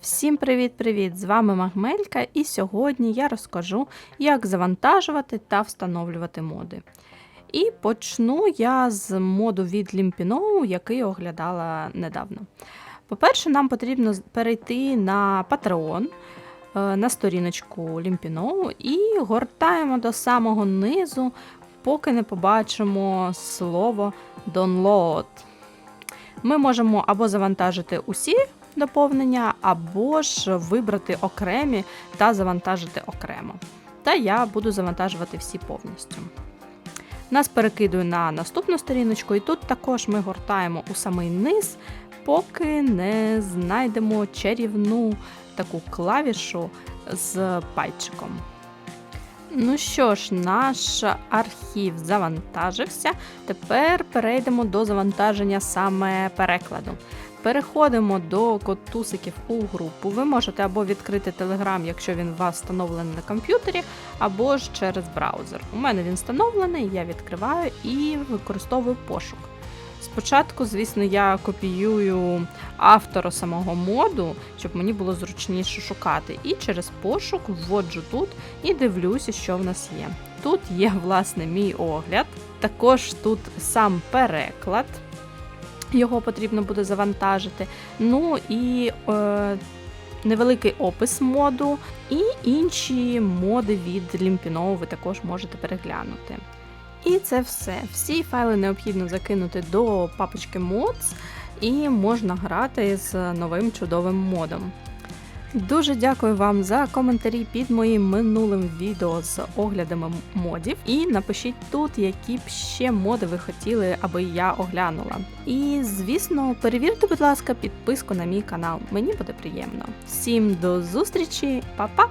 Всім привіт-привіт! З вами Магмелька, і сьогодні я розкажу, як завантажувати та встановлювати моди. І почну я з моду від Limpino, який оглядала недавно. По-перше, нам потрібно перейти на Patreon, е, на сторіночку Limpino і гортаємо до самого низу, поки не побачимо слово Download. Ми можемо або завантажити усі доповнення, або ж вибрати окремі та завантажити окремо. Та я буду завантажувати всі повністю. Нас перекидує на наступну сторіночку, і тут також ми гортаємо у самий низ, поки не знайдемо чарівну таку клавішу з пальчиком. Ну що ж, наш архів завантажився. Тепер перейдемо до завантаження саме перекладу. Переходимо до котусиків у групу. Ви можете або відкрити Telegram, якщо він у вас встановлений на комп'ютері, або ж через браузер. У мене він встановлений, я відкриваю і використовую пошук. Спочатку, звісно, я копіюю автора самого моду, щоб мені було зручніше шукати. І через пошук вводжу тут і дивлюся, що в нас є. Тут є, власне, мій огляд, також тут сам переклад. Його потрібно буде завантажити. Ну і е, невеликий опис моду, і інші моди від Limpino ви також можете переглянути. І це все. Всі файли необхідно закинути до папочки Mods, і можна грати з новим чудовим модом. Дуже дякую вам за коментарі під моїм минулим відео з оглядами модів. І напишіть тут, які б ще моди ви хотіли, аби я оглянула. І звісно, перевірте, будь ласка, підписку на мій канал. Мені буде приємно. Всім до зустрічі, па-па!